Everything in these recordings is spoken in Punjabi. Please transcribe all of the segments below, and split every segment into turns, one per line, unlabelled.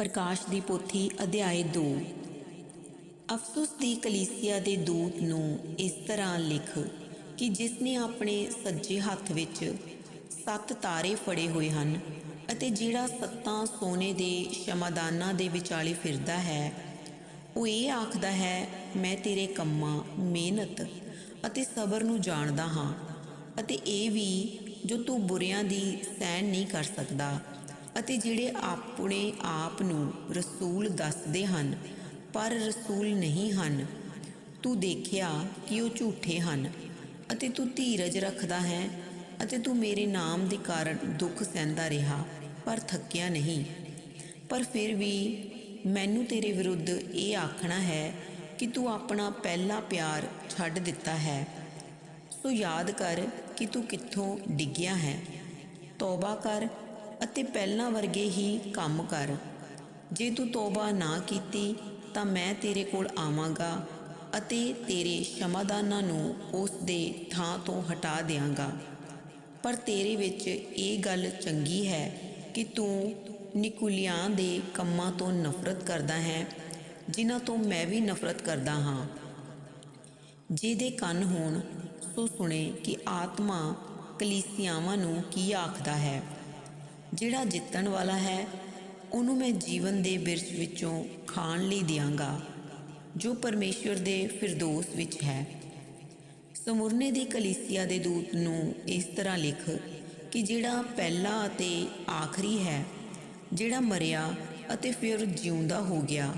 ਪ੍ਰਕਾਸ਼ ਦੀ ਪੋਥੀ ਅਧਿਆਇ 2 ਅਫਸੋਸ ਦੀ ਕਲੀਸਿਆ ਦੇ ਦੂਤ ਨੂੰ ਇਸ ਤਰ੍ਹਾਂ ਲਿਖ ਕਿ ਜਿਸ ਨੇ ਆਪਣੇ ਸੱਜੇ ਹੱਥ ਵਿੱਚ ਸੱਤ ਤਾਰੇ ਫੜੇ ਹੋਏ ਹਨ ਅਤੇ ਜਿਹੜਾ ਸੱਤਾਂ ਸੋਨੇ ਦੇ ਸ਼ਮਾਦਾਨਾਂ ਦੇ ਵਿਚਾਲੇ ਫਿਰਦਾ ਹੈ, ਉਹ ਇਹ ਆਖਦਾ ਹੈ, ਮੈਂ ਤੇਰੇ ਕੰਮਾਂ, ਮਿਹਨਤ ਅਤੇ ਸਬਰ ਨੂੰ ਜਾਣਦਾ ਹਾਂ ਅਤੇ ਇਹ ਵੀ ਜੋ ਤੂੰ ਬੁਰਿਆਂ ਦੀ ਸਹਿਣ ਨਹੀਂ ਕਰ ਸਕਦਾ ਅਤੇ ਜਿਹੜੇ ਆਪਣੇ ਆਪ ਨੂੰ ਰਸੂਲ ਦੱਸਦੇ ਹਨ, ਪਰ ਰਸੂਲ ਨਹੀਂ ਹਨ। ਤੂੰ ਦੇਖਿਆ ਕਿ ਉਹ ਝੂਠੇ ਹਨ ਅਤੇ ਤੂੰ ਧੀਰਜ ਰੱਖਦਾ ਹੈ ਅਤੇ ਤੂੰ ਮੇਰੇ ਨਾਮ ਦੇ ਕਾਰਨ ਦੁੱਖ ਸਹਿੰਦਾ ਰਿਹਾ, ਪਰ ਥੱਕਿਆ ਨਹੀਂ। ਪਰ ਫਿਰ ਵੀ ਮੈਨੂੰ ਤੇਰੇ ਵਿਰੁੱਧ ਇਹ ਆਖਣਾ ਹੈ ਕਿ ਤੂੰ ਆਪਣਾ ਪਹਿਲਾ ਪਿਆਰ ਛੱਡ ਦਿੱਤਾ ਹੈ। ਸੋ ਯਾਦ ਕਰ ਕਿ ਤੂੰ ਕਿੱਥੋਂ ਡਿੱਗਿਆ ਹੈ। ਤੌਬਾ ਕਰ ਅਤੇ ਪਹਿਲਾਂ ਵਰਗੇ ਹੀ ਕੰਮ ਕਰ। ਜੇ ਤੂੰ ਤੌਬਾ ਨਾ ਕੀਤੀ, ਤਾਂ ਮੈਂ ਤੇਰੇ ਕੋਲ ਆਵਾਂਗਾ ਅਤੇ ਤੇਰੇ ਸ਼ਮਾਦਾਨਾਂ ਨੂੰ ਉਸ ਦੇ ਥਾਂ ਤੋਂ ਹਟਾ ਦਿਆਂਗਾ। ਪਰ ਤੇਰੇ ਵਿੱਚ ਇਹ ਗੱਲ ਚੰਗੀ ਹੈ ਕਿ ਤੂੰ ਨਿਕੁਲਿਆਂ ਦੇ ਕੰਮਾਂ ਤੋਂ ਨਫ਼ਰਤ ਕਰਦਾ ਹੈ, ਜਿਨ੍ਹਾਂ ਤੋਂ ਮੈਂ ਵੀ ਨਫ਼ਰਤ ਕਰਦਾ ਹਾਂ। ਜਿਹਦੇ ਕੰਨ ਹੋਣ, ਸੋ ਸੁਣੇ ਕਿ ਆਤਮਾ ਕਲੀਸਿਆਵਾਂ ਨੂੰ ਕੀ ਆਖਦਾ ਹੈ। ਜਿਹੜਾ ਜਿੱਤਣ ਵਾਲਾ ਹੈ, ਉਹਨੂੰ ਮੈਂ ਜੀਵਨ ਦੇ ਬਿਰਛ ਵਿੱਚੋਂ ਖਾਣ ਲਈ ਦਿਆਂਗਾ, ਜੋ ਪਰਮੇਸ਼ਵਰ ਦੇ ਫਿਰਦੌਸ ਵਿੱਚ ਹੈ। ਸਮੁਰਨੇ ਦੀ ਕਲੀਸਿਆ ਦੇ ਦੂਤ ਨੂੰ ਇਸ ਤਰ੍ਹਾਂ ਲਿਖ ਕਿ ਜਿਹੜਾ ਪਹਿਲਾ ਅਤੇ ਆਖਰੀ ਹੈ, ਜਿਹੜਾ ਮਰਿਆ ਅਤੇ ਫਿਰ ਜਿਉਂਦਾ ਹੋ ਗਿਆ,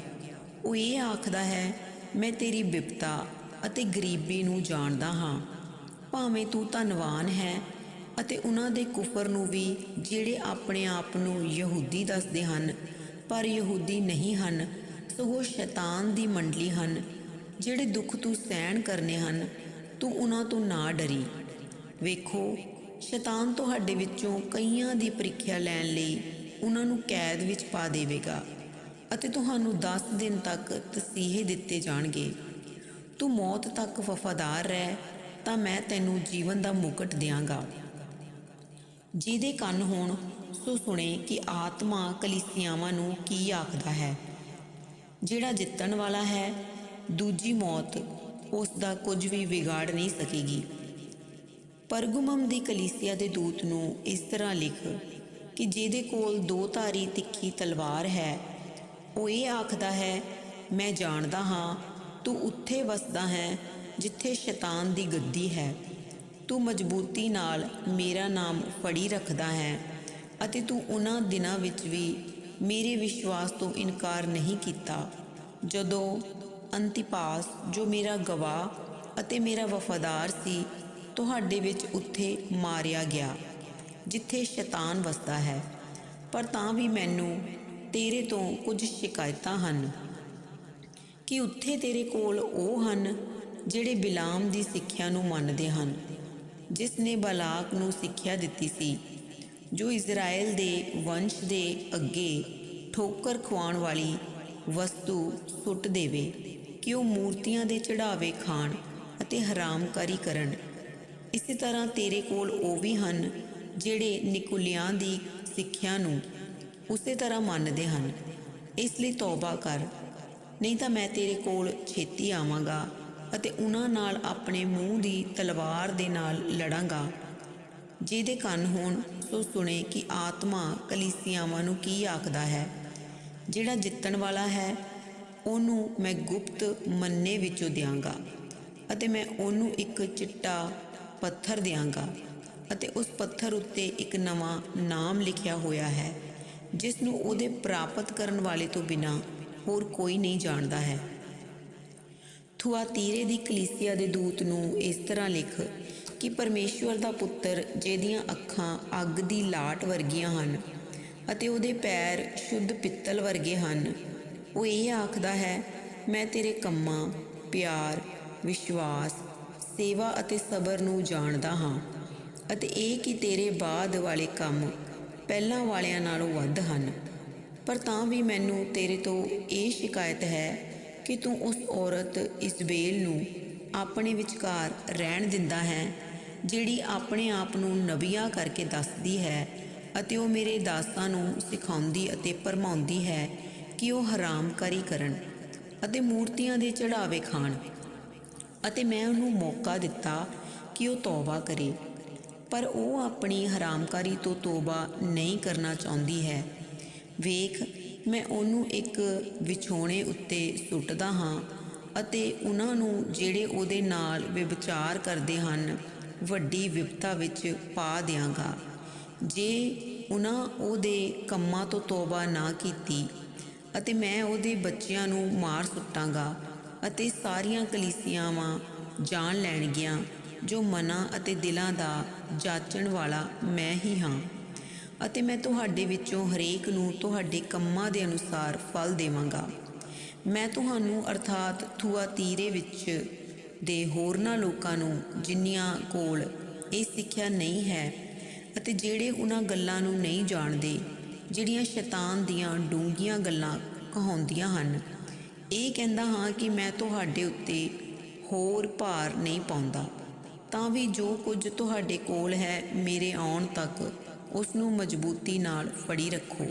ਉਹ ਇਹ ਆਖਦਾ ਹੈ, ਮੈਂ ਤੇਰੀ ਬਿਪਤਾ ਅਤੇ ਗਰੀਬੀ ਨੂੰ ਜਾਣਦਾ ਹਾਂ, ਭਾਵੇਂ ਤੂੰ ਧਨਵਾਨ ਹੈ ਅਤੇ ਉਹਨਾਂ ਦੇ ਕੁਫਰ ਨੂੰ ਵੀ ਜਿਹੜੇ ਆਪਣੇ ਆਪ ਨੂੰ ਯਹੂਦੀ ਦੱਸਦੇ ਹਨ, ਪਰ ਯਹੂਦੀ ਨਹੀਂ ਹਨ। ਸਗੋਂ ਸ਼ੈਤਾਨ ਦੀ ਮੰਡਲੀ ਹਨ, ਜਿਹੜੇ ਦੁੱਖ ਤੂੰ ਸਹਿਣ ਕਰਨੇ ਹਨ, ਤੂੰ ਉਹਨਾਂ ਤੋਂ ਨਾ ਡਰੀ। ਵੇਖੋ, ਸ਼ੈਤਾਨ ਤੁਹਾਡੇ ਵਿੱਚੋਂ ਕਈਆਂ ਦੀ ਪ੍ਰੀਖਿਆ ਲੈਣ ਲਈ ਉਹਨਾਂ ਨੂੰ ਕੈਦ ਵਿੱਚ ਪਾ ਦੇਵੇਗਾ ਅਤੇ ਤੁਹਾਨੂੰ 10 ਦਿਨ ਤੱਕ ਤਸੀਹੇ ਦਿੱਤੇ ਜਾਣਗੇ। ਤੂੰ ਮੌਤ ਤੱਕ ਵਫਾਦਾਰ ਰਹਿ, ਤਾਂ ਮੈਂ ਤੈਨੂੰ ਜੀਵਨ ਦਾ ਮੁਕਟ ਦਿਆਂਗਾ। ਜਿਹਦੇ ਕੰਨ ਹੋਣ, ਸੋ ਸੁਣੇ ਕਿ ਆਤਮਾ ਕਲੀਸਿਆਵਾਂ ਨੂੰ ਕੀ ਆਖਦਾ ਹੈ। ਜਿਹੜਾ ਜਿੱਤਣ ਵਾਲਾ ਹੈ, ਦੂਜੀ ਮੌਤ ਉਸ ਦਾ ਕੁਝ ਵੀ ਵਿਗਾੜ ਨਹੀਂ ਸਕੇਗੀ। ਪਰਗੁਮਮ ਦੀ ਕਲੀਸਿਆ ਦੇ ਦੂਤ ਨੂੰ ਇਸ ਤਰ੍ਹਾਂ ਲਿਖ ਕਿ ਜਿਹਦੇ ਕੋਲ ਦੋ ਧਾਰੀ ਤਿੱਖੀ ਤਲਵਾਰ ਹੈ, ਉਹ ਇਹ ਆਖਦਾ ਹੈ, ਮੈਂ ਜਾਣਦਾ ਹਾਂ, ਤੂੰ ਉੱਥੇ ਵਸਦਾ ਹੈ, ਜਿੱਥੇ ਸ਼ੈਤਾਨ ਦੀ ਗੱਦੀ ਹੈ। ਤੂੰ ਮਜ਼ਬੂਤੀ ਨਾਲ ਮੇਰਾ ਨਾਮ ਫੜੀ ਰੱਖਦਾ ਹੈ ਅਤੇ ਤੂੰ ਉਹਨਾਂ ਦਿਨਾਂ ਵਿੱਚ ਵੀ ਮੇਰੇ ਵਿਸ਼ਵਾਸ ਤੋਂ ਇਨਕਾਰ ਨਹੀਂ ਕੀਤਾ। ਜਦੋਂ ਅੰਤਿਪਾਸ, ਜੋ ਮੇਰਾ ਗਵਾਹ ਅਤੇ ਮੇਰਾ ਵਫਾਦਾਰ ਸੀ, ਤੁਹਾਡੇ ਵਿੱਚ ਉੱਥੇ ਮਾਰਿਆ ਗਿਆ, ਜਿੱਥੇ ਸ਼ੈਤਾਨ ਵਸਦਾ ਹੈ। ਪਰ ਤਾਂ ਵੀ ਮੈਨੂੰ ਤੇਰੇ ਤੋਂ ਕੁਝ ਸ਼ਿਕਾਇਤਾਂ ਹਨ ਕਿ ਉੱਥੇ ਤੇਰੇ ਕੋਲ ਉਹ ਹਨ ਜਿਹੜੇ ਬਿਲਾਮ ਦੀ ਸਿੱਖਿਆ ਨੂੰ ਮੰਨਦੇ ਹਨ। ਜਿਸ ਨੇ ਬਲਾਕ ਨੂੰ ਸਿੱਖਿਆ ਦਿੱਤੀ ਸੀ, ਜੋ ਇਜ਼ਰਾਈਲ ਦੇ ਵੰਸ਼ ਦੇ ਅੱਗੇ ਠੋਕਰ ਖਵਾਉਣ ਵਾਲੀ ਵਸਤੂ ਸੁੱਟ ਦੇਵੇ, ਕਿ ਉਹ ਮੂਰਤੀਆਂ ਦੇ ਚੜਾਵੇ ਖਾਣ ਅਤੇ ਹਰਾਮਕਾਰੀ ਕਰਨ। ਇਸੇ ਤਰ੍ਹਾਂ ਤੇਰੇ ਕੋਲ ਉਹ ਵੀ ਹਨ, ਜਿਹੜੇ ਨਿਕੁਲਿਆਂ ਦੀ ਸਿੱਖਿਆ ਨੂੰ ਉਸੇ ਤਰ੍ਹਾਂ ਮੰਨਦੇ ਹਨ। ਇਸ ਲਈ ਤੌਬਾ ਕਰ, ਨਹੀਂ ਤਾਂ ਮੈਂ ਤੇਰੇ ਕੋਲ ਛੇਤੀ ਆਵਾਂਗਾ। ਅਤੇ ਉਹਨਾਂ ਨਾਲ ਆਪਣੇ ਮੂੰਹ ਦੀ ਤਲਵਾਰ ਦੇ ਨਾਲ ਲੜਾਂਗਾ। ਜਿਹਦੇ ਕੰਨ ਹੋਣ, ਸੋ ਸੁਣੇ ਕਿ ਆਤਮਾ ਕਲੀਸਿਆਵਾਂ ਨੂੰ ਕੀ ਆਖਦਾ ਹੈ। ਜਿਹੜਾ ਜਿੱਤਣ ਵਾਲਾ ਹੈ, ਉਹਨੂੰ ਮੈਂ ਗੁਪਤ ਮੰਨੇ ਵਿੱਚੋਂ ਦਿਆਂਗਾ ਅਤੇ ਮੈਂ ਉਹਨੂੰ ਇੱਕ ਚਿੱਟਾ ਪੱਥਰ ਦਿਆਂਗਾ ਅਤੇ ਉਸ ਪੱਥਰ ਉੱਤੇ ਇੱਕ ਨਵਾਂ ਨਾਮ ਲਿਖਿਆ ਹੋਇਆ ਹੈ, ਜਿਸ ਨੂੰ ਉਹਦੇ ਪ੍ਰਾਪਤ ਕਰਨ ਵਾਲੇ ਤੋਂ ਬਿਨਾ ਹੋਰ ਕੋਈ ਨਹੀਂ ਜਾਣਦਾ ਹੈ। ਥੁਆਤੀਰੇ ਦੀ ਕਲੀਸਿਆ ਦੇ ਦੂਤ ਨੂੰ ਇਸ ਤਰ੍ਹਾਂ ਲਿਖ ਕਿ ਪਰਮੇਸ਼ਵਰ ਦਾ ਪੁੱਤਰ, ਜਿਹਦੀਆਂ ਅੱਖਾਂ ਅੱਗ ਦੀ ਲਾਟ ਵਰਗੀਆਂ ਹਨ ਅਤੇ ਉਹਦੇ ਪੈਰ ਸ਼ੁੱਧ ਪਿੱਤਲ ਵਰਗੇ ਹਨ, ਉਹ ਇਹ ਆਖਦਾ ਹੈ, ਮੈਂ ਤੇਰੇ ਕੰਮਾਂ, ਪਿਆਰ, ਵਿਸ਼ਵਾਸ, ਸੇਵਾ ਅਤੇ ਸਬਰ ਨੂੰ ਜਾਣਦਾ ਹਾਂ ਅਤੇ ਇਹ ਕਿ ਤੇਰੇ ਬਾਅਦ ਵਾਲੇ ਕੰਮ ਪਹਿਲਾਂ ਵਾਲਿਆਂ ਨਾਲੋਂ ਵੱਧ ਹਨ। ਪਰ ਤਾਂ ਵੀ ਮੈਨੂੰ ਤੇਰੇ ਤੋਂ ਇਹ ਸ਼ਿਕਾਇਤ ਹੈ ਕਿ ਤੂੰ ਉਸ ਔਰਤ ਇਸਬੇਲ ਨੂੰ ਆਪਣੇ ਵਿਚਕਾਰ ਰਹਿਣ ਦਿੰਦਾ ਹੈ, ਜਿਹੜੀ ਆਪਣੇ ਆਪ ਨੂੰ ਨਬੀਆਂ ਕਰਕੇ ਦੱਸਦੀ ਹੈ ਅਤੇ ਉਹ ਮੇਰੇ ਦਾਸਾਂ ਨੂੰ ਸਿਖਾਉਂਦੀ ਅਤੇ ਭਰਮਾਉਂਦੀ ਹੈ ਕਿ ਉਹ ਹਰਾਮਕਾਰੀ ਕਰਨ ਅਤੇ ਮੂਰਤੀਆਂ ਦੇ ਚੜਾਵੇ ਖਾਣ। ਅਤੇ ਮੈਂ ਉਹਨੂੰ ਮੌਕਾ ਦਿੱਤਾ ਕਿ ਉਹ ਤੌਬਾ ਕਰੇ। ਪਰ ਉਹ ਆਪਣੀ ਹਰਾਮਕਾਰੀ ਤੋਂ ਤੋਬਾ ਨਹੀਂ ਕਰਨਾ ਚਾਹੁੰਦੀ ਹੈ। ਵੇਖ ਮੈਂ ਉਹਨੂੰ ਇੱਕ ਵਿਛੋਣੇ ਉੱਤੇ ਸੁੱਟਦਾ ਹਾਂ ਅਤੇ ਉਹਨਾਂ ਨੂੰ ਜਿਹੜੇ ਉਹਦੇ ਨਾਲ ਵਿਵਚਾਰ ਕਰਦੇ ਹਨ, ਵੱਡੀ ਵਿਪਤਾ ਵਿੱਚ ਪਾ ਦਿਆਂਗਾ। ਜੇ ਉਹਨਾਂ ਉਹਦੇ ਕੰਮਾਂ ਤੋਂ ਤੋਬਾ ਨਾ ਕੀਤੀ ਅਤੇ ਮੈਂ ਉਹਦੇ ਬੱਚਿਆਂ ਨੂੰ ਮਾਰ ਸੁੱਟਾਂਗਾ ਅਤੇ ਸਾਰੀਆਂ ਕਲੀਸਿਆਵਾਂ ਜਾਣ ਲੈਣਗੀਆਂ ਜੋ ਮਨਾਂ ਅਤੇ ਦਿਲਾਂ ਦਾ ਜਾਚਣ ਵਾਲਾ ਮੈਂ ਹੀ ਹਾਂ। ਅਤੇ ਮੈਂ ਤੁਹਾਡੇ ਵਿੱਚੋਂ ਹਰੇਕ ਨੂੰ ਤੁਹਾਡੇ ਕੰਮਾਂ ਦੇ ਅਨੁਸਾਰ ਫਲ ਦੇਵਾਂਗਾ। ਮੈਂ ਤੁਹਾਨੂੰ ਅਰਥਾਤ ਥੂਆ ਤੀਰੇ ਵਿੱਚ ਦੇ ਹੋਰਨਾਂ ਲੋਕਾਂ ਨੂੰ ਜਿਨ੍ਹਾਂ ਕੋਲ ਇਹ ਸਿੱਖਿਆ ਨਹੀਂ ਹੈ ਅਤੇ ਜਿਹੜੇ ਉਹਨਾਂ ਗੱਲਾਂ ਨੂੰ ਨਹੀਂ ਜਾਣਦੇ, ਜਿਹੜੀਆਂ ਸ਼ੈਤਾਨ ਦੀਆਂ ਡੂੰਘੀਆਂ ਗੱਲਾਂ ਕਹਾਉਂਦੀਆਂ ਹਨ। ਇਹ ਕਹਿੰਦਾ ਹਾਂ ਕਿ ਮੈਂ ਤੁਹਾਡੇ ਉੱਤੇ ਹੋਰ ਭਾਰ ਨਹੀਂ ਪਾਉਂਦਾ, ਤਾਂ ਵੀ ਜੋ ਕੁਝ ਤੁਹਾਡੇ ਕੋਲ ਹੈ ਮੇਰੇ ਆਉਣ ਤੱਕ ਉਸ ਨੂੰ ਮਜ਼ਬੂਤੀ ਨਾਲ ਫੜੀ ਰੱਖੋ।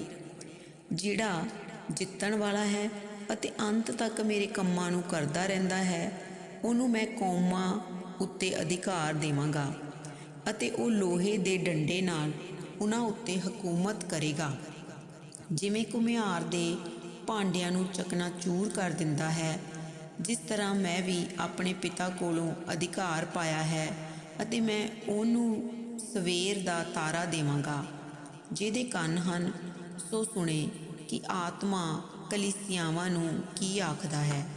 ਜਿਹੜਾ ਜਿੱਤਣ ਵਾਲਾ ਹੈ ਅਤੇ ਅੰਤ ਤੱਕ ਮੇਰੇ ਕੰਮਾਂ ਨੂੰ ਕਰਦਾ ਰਹਿੰਦਾ ਹੈ, ਉਹਨੂੰ ਮੈਂ ਕੌਮਾਂ ਉੱਤੇ ਅਧਿਕਾਰ ਦੇਵਾਂਗਾ ਅਤੇ ਉਹ ਲੋਹੇ ਦੇ ਡੰਡੇ ਨਾਲ ਉਹਨਾਂ ਉੱਤੇ ਹਕੂਮਤ ਕਰੇਗਾ। ਜਿਵੇਂ ਘੁਮਿਆਰ ਦੇ ਭਾਂਡਿਆਂ ਨੂੰ ਚਕਨਾਚੂਰ ਕਰ ਦਿੰਦਾ ਹੈ, ਜਿਸ ਤਰ੍ਹਾਂ ਮੈਂ ਵੀ ਆਪਣੇ ਪਿਤਾ ਕੋਲੋਂ ਅਧਿਕਾਰ ਪਾਇਆ ਹੈ ਅਤੇ ਮੈਂ ਉਹਨੂੰ ਸਵੇਰ ਦਾ ਤਾਰਾ ਦੇਵਾਂਗਾ। ਜਿਹਦੇ ਕੰਨ ਹਨ, ਸੋ ਸੁਣੇ ਕਿ ਆਤਮਾ ਕਲੀਸਿਆਵਾਂ ਨੂੰ ਕੀ ਆਖਦਾ ਹੈ।